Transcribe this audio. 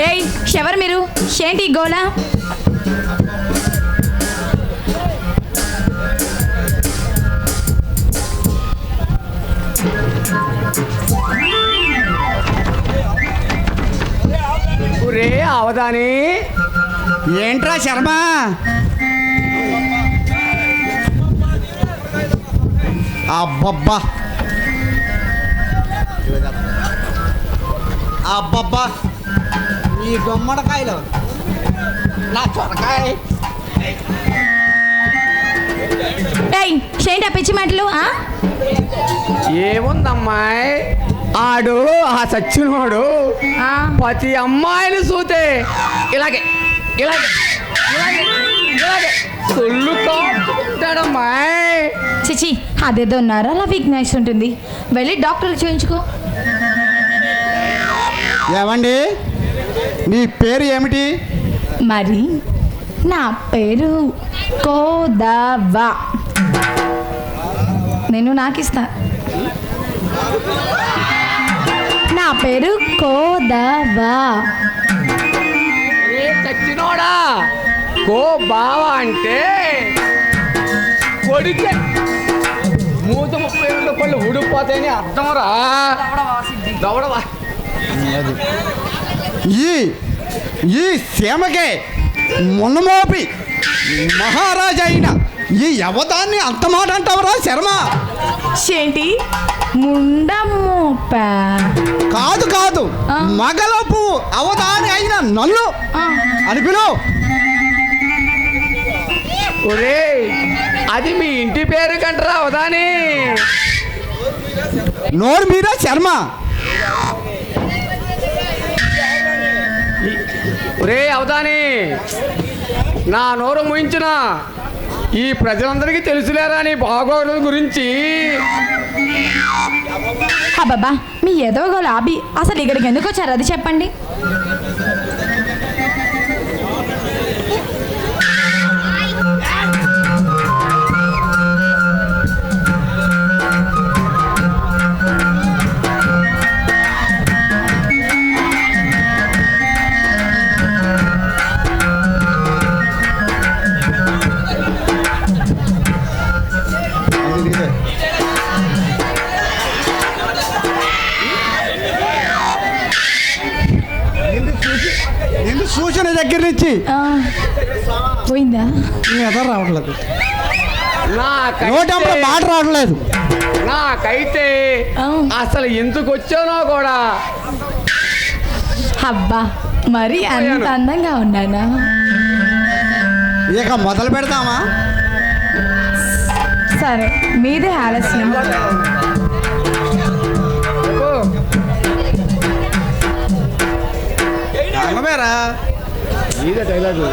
ఏయ్ ఎవరు మీరు. ఏంటి గోలా? ఒరే అవదాని ఏంట్రా శర్మ? అబ్బబ్బా. అబ్బబ్బా. ఈ గుమ్మడికాయలు నా చొరకాయ ఏయ్ ఏంటి ఆ పిచ్చి మాటలు? ఏముందమ్మాయి? ఆడు ఆ సచ్చినోడు. ఆ, ప్రతి అమ్మాయిని చూతే ఇలాగే ఇలాగే ఇలాగే ఇలాగే. సొల్లు చిచి అదేదో నరాల వీక్నెస్ ఉంటుంది. వెళ్ళి డాక్టర్ చూయించుకో. ఏమండి? నీ పేరు ఏమిటి? మరి నా పేరు కోదవా. నేను నాకు ఇస్తా నా పేరు కోదవా. ఏ చచ్చినోడా? కో బావా అంటే కొడితే మూత ముప్పై రెండు పళ్ళు ఊడిపోతాయని అర్థం రా. దవడవా ఈ ఈ సీమకే మున్నమోపి మహారాజా అయిన ఈ యవదాన్ని అంత మాట అంటావురా శర్మ? ఏంటి? ముండమోప కాదు కాదు. మగలపు అవదాని అయిన నన్ను అని పిలువు ఒరే అది మీ ఇంటి పేరు కంటరా అవదాని నోరు మీరా శర్మ? రే అవదాని నా నోరు ముయించిన ఈ ప్రజలందరికీ తెలుసులేరా నీ బాగోగుల గురించి? అబ్బబ్బా మీ ఏదో ఒక లాబీ. అసలు ఇక్కడికి ఎందుకు వచ్చారు? అది చెప్పండి. నిన్ను సూచన దగ్గర నుంచి పోయిందా? నీ ఎదర రావట్లేదు. మాట రావట్లేదు. నాకైతే. అసలు ఎందుకు వచ్చానో కూడా అబ్బా మరి అంత అందంగా ఉన్నానా? ఇక మొదలు పెడదామా సరే మీదే ఆలస్యం. అన్నమేరా ఇదే డైలాగు?